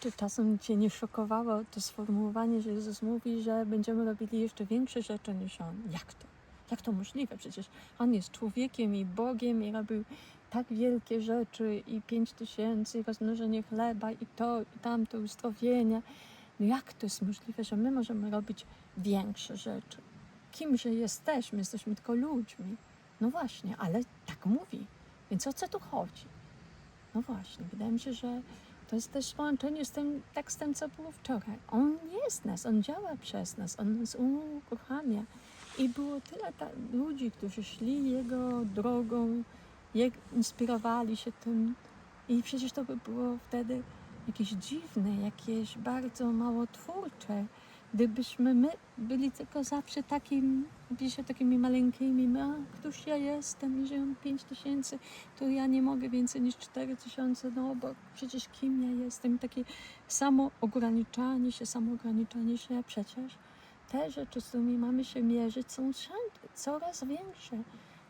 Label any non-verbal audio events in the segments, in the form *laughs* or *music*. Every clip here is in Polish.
czy czasem Cię nie szokowało to sformułowanie, że Jezus mówi, że będziemy robili jeszcze większe rzeczy niż On. Jak to? Jak to możliwe? Przecież On jest człowiekiem i Bogiem i robił tak wielkie rzeczy i pięć tysięcy, i rozmnożenie chleba i to, i tamto, uzdrowienie. No jak to jest możliwe, że my możemy robić większe rzeczy? Kimże jesteśmy? Jesteśmy tylko ludźmi. No właśnie, ale tak mówi. Więc o co tu chodzi? No właśnie, wydaje mi się, że to jest też połączenie z tym tekstem, co było wczoraj. On jest nas, On działa przez nas, On nas uruchamia. I było tyle ludzi, którzy szli Jego drogą, je, inspirowali się tym. I przecież to by było wtedy jakieś dziwne, jakieś bardzo mało twórcze, gdybyśmy my byli tylko zawsze takim, się takimi maleńkimi, a któż ja jestem, że mam pięć tysięcy, to ja nie mogę więcej niż cztery tysiące, no bo przecież kim ja jestem? Takie samo ograniczanie się, samo ograniczanie się, przecież te rzeczy, z którymi mamy się mierzyć, są wszędzie, coraz większe.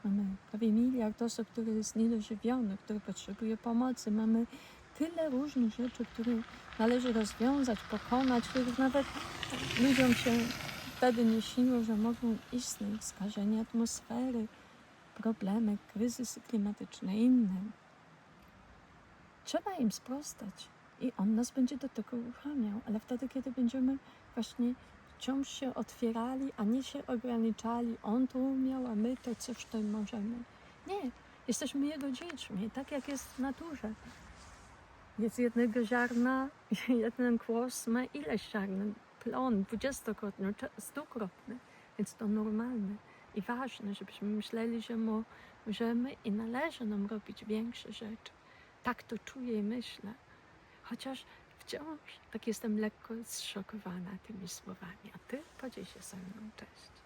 Mamy prawie miliard osób, które jest niedożywionych, które potrzebuje pomocy. Mamy tyle różnych rzeczy, które należy rozwiązać, pokonać, których nawet ludziom się wtedy nie śniło, że mogą istnieć. Skażenie atmosfery, problemy, kryzysy klimatyczne, inne. Trzeba im sprostać i On nas będzie do tego uruchamiał, ale wtedy, kiedy będziemy właśnie wciąż się otwierali, a nie się ograniczali. On to umiał, a my to coś to możemy. Nie, jesteśmy Jego dziećmi, tak jak jest w naturze. Jest jednego ziarna, *laughs* jeden kłos ma ileś ziarna, plon dwudziestokrotny, stukrotny, więc to normalne i ważne, żebyśmy myśleli, że mo- możemy i należy nam robić większe rzeczy. Tak to czuję i myślę. Chociaż wciąż tak jestem lekko zszokowana tymi słowami. A ty podziel się ze mną. Cześć.